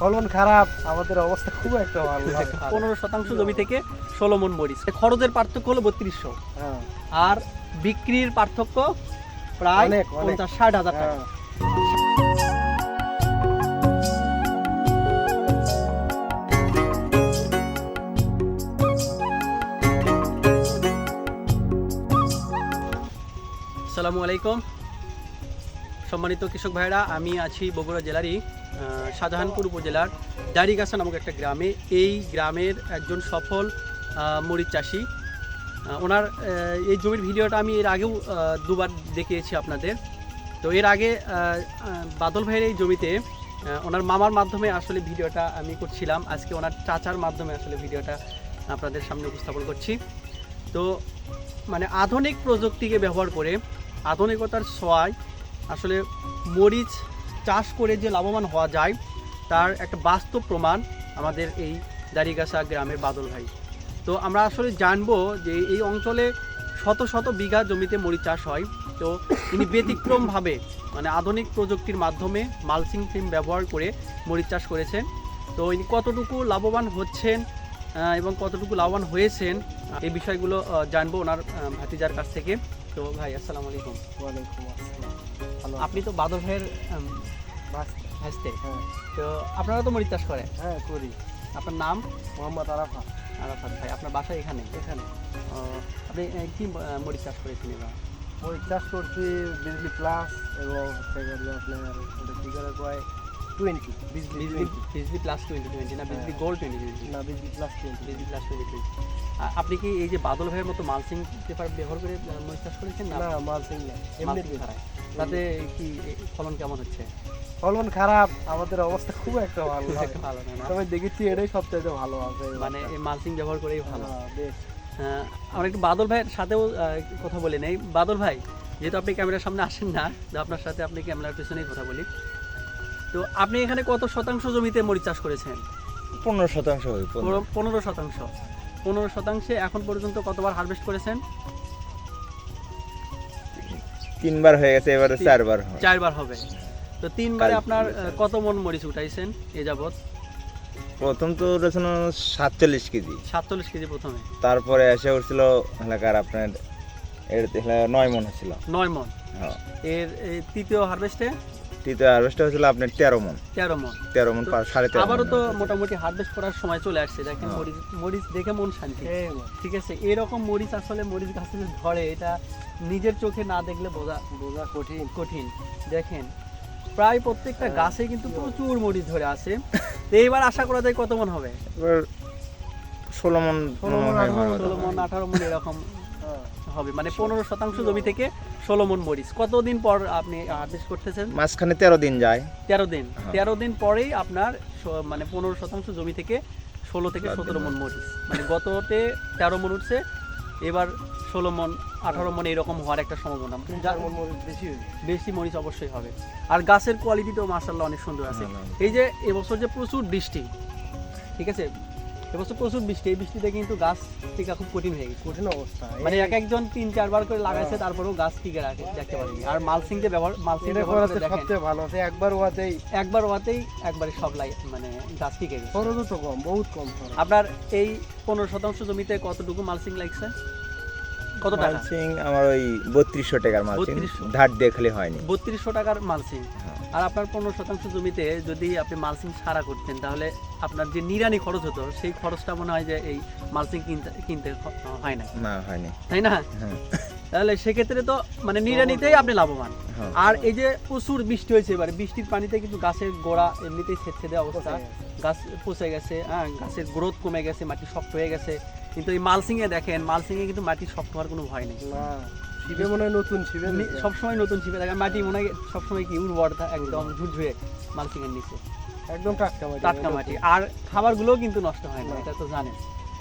ফলন খারাপ আমাদের অবস্থা খুব একটা ভালো পনেরো শতাংশ জমি থেকে ষোলো মন মরিচ। খরচের পার্থক্য হলো বত্রিশশো। হ্যাঁ, আর বিক্রির পার্থক্য প্রায়। পঞ্চাশ ষাট হাজার টাকা। হ্যাঁ। আসসালামু আলাইকুম। সম্মানিত কৃষক ভাইরা আমি আছি বগুড়া জেলারই শাহজাহানপুর উপজেলার দাড়িগাছা নামক একটা গ্রামে। এই গ্রামের একজন সফল মরিচ চাষি। ওনার এই জমির ভিডিওটা আমি এর আগেও দুবার দেখিয়েছি আপনাদের। তো এর আগে বাদল ভাইয়ের এই জমিতে ওনার মামার মাধ্যমে আসলে ভিডিওটা আমি করছিলাম। আজকে ওনার চাচার মাধ্যমে আসলে ভিডিওটা আপনাদের সামনে উপস্থাপন করছি। তো মানে আধুনিক প্রযুক্তিকে ব্যবহার করে আধুনিকতার ছোঁয়ায় আসলে মরিচ চাষ করে যে লাভবান হওয়া যায় তার একটা বাস্তব প্রমাণ আমাদের এই দাড়িগাছা গ্রামের বাদল ভাই। তো আমরা আসলে জানব যে এই অঞ্চলে শত শত বিঘা জমিতে মরিচ চাষ হয়। তো তিনি ব্যতিক্রমভাবে মানে আধুনিক প্রযুক্তির মাধ্যমে মালচিং ফিল্ম ব্যবহার করে মরিচ চাষ করেছেন। তো ইনি কতটুকু লাভবান হচ্ছেন এবং কতটুকু লাভবান হয়েছেন এই বিষয়গুলো জানব ওনার ভাতিজার কাছ থেকে। তো ভাই আসসালামু আলাইকুম। ওয়ালাইকুম আসসালাম। আপনি তো বাদল ভাইয়ের। ভাসতে। হ্যাঁ, তো আপনারা তো মরিচ চাষ করেন হ্যাঁ করি। আপনার নাম? মোহাম্মদ আরাফা আরাফাত ভাই আপনার বাসা এখানে? এখানে। আপনি কি মরিচ চাষ করেছেন এবার? ওই চাষ করছি বিজলি প্লাস এবং আপনার ওটা কি করে কয়? Twenty. Bijli Bijli plus twenty twenty. না বিজলি গোল্ড টোয়েন্টি টোয়েন্টি। না Bijli plus twenty. Bijli plus twenty twenty. আপনি কি এই যে বাদল ভাইয়ের মতো মালসিং পেপার ব্যবহার করে মরিচ চাষ করেছেন না? না মালসিং না এমনি ছাড়াই। তাতে কি ফলন কেমন হচ্ছে? ফলন খারাপ আমাদের অবস্থা খুব একটা ভালো খুব ভালো না? তবে দেখেছি এটাই সবচেয়ে ভালো আছে। এই মানে এই মালচিং ব্যবহার করেই ভালো। হ্যাঁ, বেশ। আহ, আমরা একটু বাদল ভাইয়ের সাথেও কথা বলে নেই। বাদল ভাই যেহেতু আপনি ক্যামেরার সামনে আসেন না তো আপনার সাথে আপনি ক্যামেরার পেছনেই কথা বলি। তো আপনি এখানে কত শতাংশ জমিতে মরিচ চাষ করেছেন? পনেরো শতাংশ পনেরো শতাংশ। পনেরো শতাংশে এখন পর্যন্ত কতবার হারভেস্ট করেছেন? তিনবার হয়ে গেছে এবারে চারবার হবে। চারবার হবে। তো তিনবারে আপনার কত মন মরিচ উঠাইছেন এ যাবত প্রথম তো উঠেছিল সাতচল্লিশ কেজি। সাতচল্লিশ কেজি প্রথমে। তারপরে এসে উঠছিল এলাকার আপনার এর নয় মন হয়েছিল। নয় মন। হ্যাঁ। এর এই তৃতীয় হারভেস্টে তৃতীয় হারভেস্ট হয়েছিল আপনার তেরো মন। তেরো মন। তেরো মন সাড়ে তেরো আবারও তো মোটামুটি হারভেস্ট করার সময় চলে আসছে। দেখেন হ্যাঁ। মরিচ মরিচ দেখে মন শান্তি। ঠিক আছে? এরকম মরিচ আসলে মরিচ গাছে ধরে এটা নিজের চোখে না দেখলে বোঝা বোঝা কঠিন কঠিন। দেখেন প্রায় প্রত্যেকটা হ্যাঁ। গাছে কিন্তু প্রচুর মরিচ ধরে আছে। তো এইবার আশা করা যায় কত মন হবে? ষোলো মন ষোলো মনে মণ, হয় আঠারো মন। আঠারো মন এরকম হ্যাঁ। হবে মানে পনেরো শতাংশ জমি থেকে ষোলো মন মরিচ। কতদিন পর আপনি হারভেস্ট করতেছেন? মাঝখানে তেরো দিন যায়। তেরো দিন। হ্যাঁ। তেরো দিন পরেই আপনার মানে পনেরো শতাংশ জমি থেকে ষোলো থেকে সতেরো মন মরিচ। মানে গততে তেরো মন উঠছে এবার ষোলো মন আঠারো মন এরকম হওয়ার একটা সম্ভাবনা। বেশি বেশি মরিচ অবশ্যই হবে। আর গাছের কোয়ালিটিটাও মার্শাল্লাহ অনেক সুন্দর আছে। হ্যাঁ, এই যে এবছর যে প্রচুর বৃষ্টি ঠিক আছে? এবছর প্রচুর বৃষ্টি এই বৃষ্টিতে কিন্তু গাছ টিকা খুব কঠিন হয়ে গেছে। কঠিন অবস্থা। মানে এক একজন তিন চারবার করে লাগাইছে। তারপরেও গাছ টিকে রাখে দেখতে পারেনি। আর মালসিং যে ব্যবহার মালসিং সবচেয়ে ভালো আছে একবার ওয়াতেই একবার ওয়াতেই একবারে সব লাই মানে গাছ টিকে গেছে। খরচও তো কম বহুত কম আপনার এই পনেরো শতাংশ জমিতে কতটুকু মালসিং লাগছে? কত টাকা? মালচিং আমার ওই বত্রিশশো টাকার 3200 ধার দিয়ে খালি হয়নি। বত্রিশশো টাকার মালসিং? হ্যাঁ। আর আপনার পনেরো শতাংশ জমিতে যদি আপনি মালসিং সারা করতেন তাহলে আপনার যে নিরানি খরচ হতো সেই খরচটা মনে হয় যে এই মালসিং কিনতে কিনতে হয় না না হয়নি তাই না? হ্যাঁ। তাহলে সেক্ষেত্রে তো মানে নিরানিতেই আপনি লাভবান। হ্যাঁ। আর এই যে প্রচুর বৃষ্টি হয়েছে এবারে বৃষ্টির পানিতে কিন্তু গাছের গোড়া এমনিতেই দেওয়া অবস্থা। গাছ। পচে গেছে হ্যাঁ গাছের গ্রোথ কমে গেছে মাটি শক্ত হয়ে গেছে। কিন্তু এই মালসিংয়ে দেখেন মালসিংয়ে কিন্তু মাটি শক্ত হওয়ার কোনো ভয় নেই। শিবে মনে হয় নতুন নি- সবসময় নতুন ছিপে থাকে। মাটি মনে হয় সবসময় কি উর্বর একদম ঝুরঝুরে নিচে। একদম টাটকা মাটি টাটকা মাটি। আর খাবারগুলোও কিন্তু নষ্ট হয় না। এটা তো জানেন।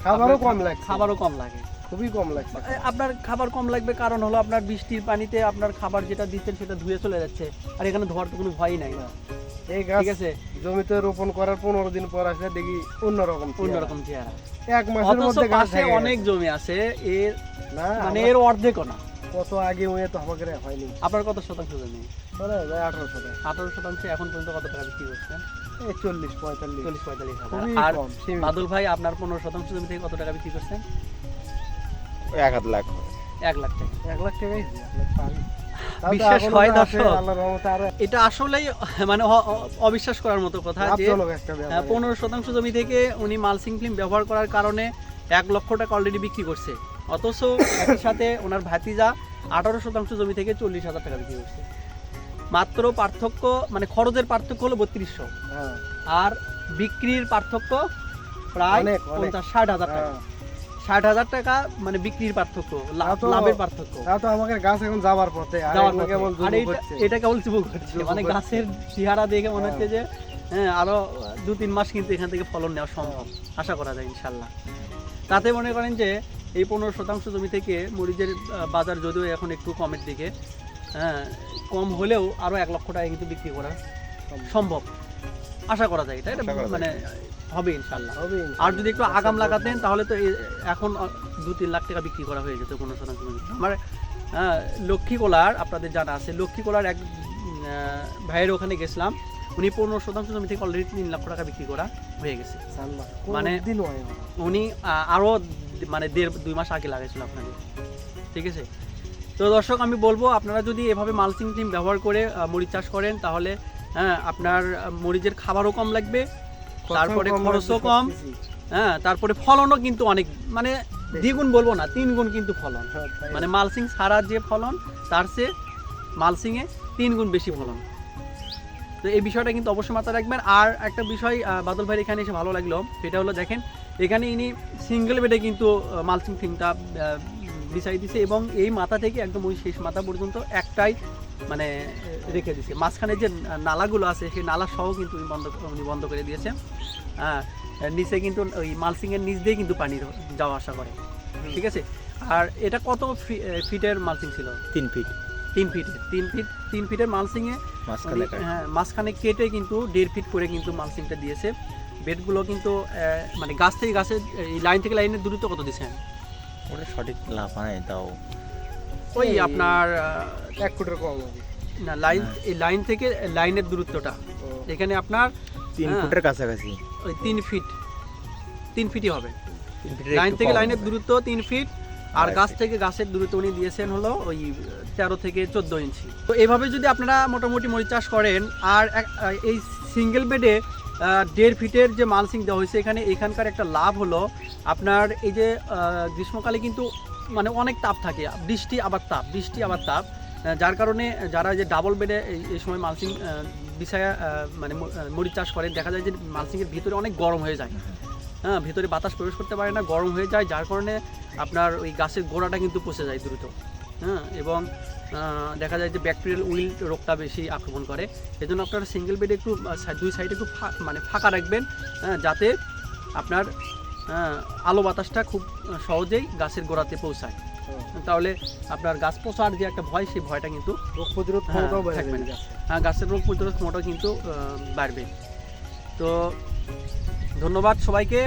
খাবারও আপনার কম লাগছে। খাবারও কম লাগে। খুবই কম লাগছে। এ, আপনার খাবার কম লাগবে কারণ হলো আপনার বৃষ্টির পানিতে আপনার খাবার যেটা দিচ্ছেন সেটা ধুয়ে চলে যাচ্ছে। আর এখানে ধোয়ার তো কোনো ভয়ই নাই। এই গাছ ঠিক আছে? জমিতে রোপণ করার পনেরো দিন পর আসলে দেখি অন্যরকম। অন্যরকম চেহারা। এক মাসের মধ্যে গাছ পাশে অনেক জমি আছে এর মানে এর অর্ধেকও না। কত আগে হয়ে তো আমাকে হয়নি। আপনার কত শতাংশ জমি? আঠারোশো টাকা আঠারো শতাংশ। এখন পর্যন্ত কত টাকা বিক্রি করছেন এই চল্লিশ পঁয়তাল্লিশ। চল্লিশ পঁয়তাল্লিশ আর বাদল ভাই আপনার পনেরো শতাংশ জমি থেকে কত টাকা বিক্রি করছেন? এক হাত লাখ। এক লাখ টাকা। এক লাখ টাকাই বিশ্বাস হয় দর্শক? এটা আসলেই মানে অবিশ্বাস করার মতো কথা যে হ্যাঁ। পনেরো শতাংশ জমি থেকে উনি মালসিং ফিল্ম ব্যবহার করার কারণে এক লক্ষ টাকা অলরেডি বিক্রি করছে অথচ একই সাথে ওনার ভাতিজা আঠারো শতাংশ জমি থেকে চল্লিশ হাজার টাকা বিক্রি করছে মাত্র পার্থক্য মানে খরচের পার্থক্য হলো বত্রিশশো হ্যাঁ, আর বিক্রির পার্থক্য প্রায়। পঞ্চাশ ষাট হাজার টাকা হ্যাঁ। ষাট হাজার টাকা মানে বিক্রির পার্থক্য লাভের পার্থক্য। তো আমাদের গাছ এখন যাবার পথে আর এটা কেবল যুবক হচ্ছে মানে গাছের চেহারা দেখে মনে হ্যাঁ। হচ্ছে যে হ্যাঁ আরও দু তিন মাস কিন্তু এখান থেকে ফলন নেওয়া সম্ভব। আশা করা যায় ইনশাল্লাহ তাতে মনে করেন যে এই পনেরো শতাংশ জমি থেকে মরিচের বাজার যদিও এখন একটু কমের দিকে হ্যাঁ কম হলেও আরও এক লক্ষ টাকা কিন্তু বিক্রি করা সম্ভব। আশা করা যায় এটা মানে হবে ইনশাল্লাহ হবে আর যদি একটু আগাম লাগাতেন তাহলে তো এখন দু তিন লাখ টাকা বিক্রি করা হয়ে যেত কোনো জমি। আমার আহ, লক্ষ্মীকোলার আপনাদের জানা আছে লক্ষ্মীকোলার এক আহ, ভাইয়ের ওখানে গেছিলাম। উনি পনেরো শতাংশ জমি থেকে অলরেডি তিন লক্ষ টাকা বিক্রি করা হয়ে গেছে। মানে- হয়। উনি আরও মানে দেড় দুই মাস আগে লাগাইছিল আপনাদের। ঠিক আছে? তো দর্শক আমি বলব আপনারা যদি এভাবে মালচিং টিম ব্যবহার করে মরিচ চাষ করেন তাহলে হ্যাঁ আপনার মরিচের খাবারও কম লাগবে তারপরে খরচও কম। হ্যাঁ তারপরে ফলনও কিন্তু অনেক মানে দ্বিগুণ বলব না তিন গুণ কিন্তু ফলন। হ্যাঁ, মানে মালসিং ছাড়া যে ফলন তার চেয়ে মালসিংয়ে তিন গুণ বেশি ফলন। তো এই বিষয়টা কিন্তু অবশ্যই মাথায় রাখবেন। আর একটা বিষয় বাদল ভাইয়ের এখানে এসে ভালো লাগল সেটা হলো দেখেন এখানে ইনি সিঙ্গেল বেডে কিন্তু মালসিং থিমটা বিছাই দিছে এবং এই মাথা থেকে একদম ওই শেষ মাথা পর্যন্ত একটাই মানে রেখে দিছে। মাঝখানে যে নালাগুলো আছে সেই নালা সহ কিন্তু উনি বন্ধ উনি বন্ধ করে দিয়েছেন। হ্যাঁ নিচে কিন্তু ওই মালসিংয়ের নিচ দিয়ে কিন্তু পানি যাওয়া আসা করে। ঠিক আছে? আর এটা কত ফিটের মালসিং ছিল? তিন ফিট। তিন ফিটের তিন ফিট তিন ফিটের মালসিংয়ে মাঝখানে হ্যাঁ মাঝখানে কেটে কিন্তু দেড় ফিট করে কিন্তু মালসিংটা দিয়েছে। বেডগুলো কিন্তু মানে গাছ থেকে গাছে এই লাইন থেকে লাইনের দূরত্ব কত দিয়েছেন ওটা সঠিক লাভ হয় তাও ওই আপনার এক ফুটের কম না লাইন হ্যাঁ। এই লাইন থেকে লাইনের দূরত্বটা। এখানে আপনার তিন হ্যাঁ। ফুটের কাছাকাছি। ওই তিন ফিট। তিন ফিটই হবে। লাইন থেকে লাইনের দূরত্ব তিন ফিট আর গাছ থেকে গাছের দূরত্ব উনি দিয়েছেন হলো ওই তেরো থেকে চোদ্দ ইঞ্চি। তো এভাবে যদি আপনারা মোটামুটি মরিচ চাষ করেন আর এক- এই সিঙ্গেল বেডে দেড় ফিটের যে মালসিং দেওয়া হয়েছে এখানে এখানকার একটা লাভ হলো আপনার এই যে গ্রীষ্মকালে কিন্তু মানে অনেক তাপ থাকে বৃষ্টি আবার তাপ বৃষ্টি আবার তাপ। যার কারণে যারা যে ডাবল বেডে এই সময় মালসিং বিছায়া মানে মরিচ চাষ করেন দেখা যায় যে মালসিংয়ের ভিতরে অনেক গরম হয়ে যায়। হ্যাঁ ভিতরে বাতাস প্রবেশ করতে পারে না গরম হয়ে যায় যার কারণে আপনার ওই গাছের গোড়াটা কিন্তু পচে যায় দ্রুত। হ্যাঁ এবং দেখা যায় যে ব্যাকটেরিয়াল উইল রোগটা বেশি আক্রমণ করে। এজন্য আপনারা সিঙ্গেল বেডে একটু দুই সাইডে একটু মানে ফাঁকা রাখবেন হ্যাঁ, যাতে আপনার আলো বাতাসটা খুব সহজেই গাছের গোড়াতে পৌঁছায়। তাহলে আপনার গাছ পচার যে একটা ভয় সেই ভয়টা কিন্তু রোগ প্রতিরোধ হ্যাঁ, ক্ষমতাও থাকবে না। হ্যাঁ, গাছের রোগ প্রতিরোধ ক্ষমতা কিন্তু বাড়বে। তো ধন্যবাদ সবাইকে।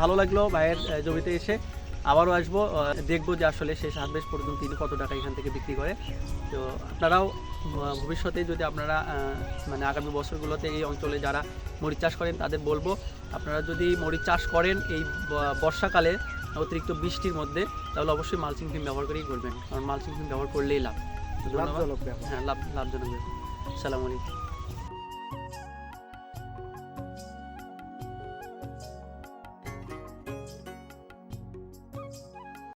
ভালো লাগল ভাইয়ের জমিতে এসে। আবারও আসব দেখব যে আসলে শেষ হারভেস্ট পর্যন্ত তিনি কত টাকা এখান থেকে বিক্রি করে। তো আপনারাও ভবিষ্যতে যদি আপনারা মানে আগামী বছরগুলোতে এই অঞ্চলে যারা মরিচ চাষ করেন তাদের বলব আপনারা যদি মরিচ চাষ করেন এই বর্ষাকালে অতিরিক্ত বৃষ্টির মধ্যে তাহলে অবশ্যই মালচিং ফিল্ম ব্যবহার করেই করবেন। কারণ মালচিং ফিল্ম ব্যবহার করলেই লাভ। ধন্যবাদ। হ্যাঁ লাভ লাভজনক ব্যাপার। আলাইকুম।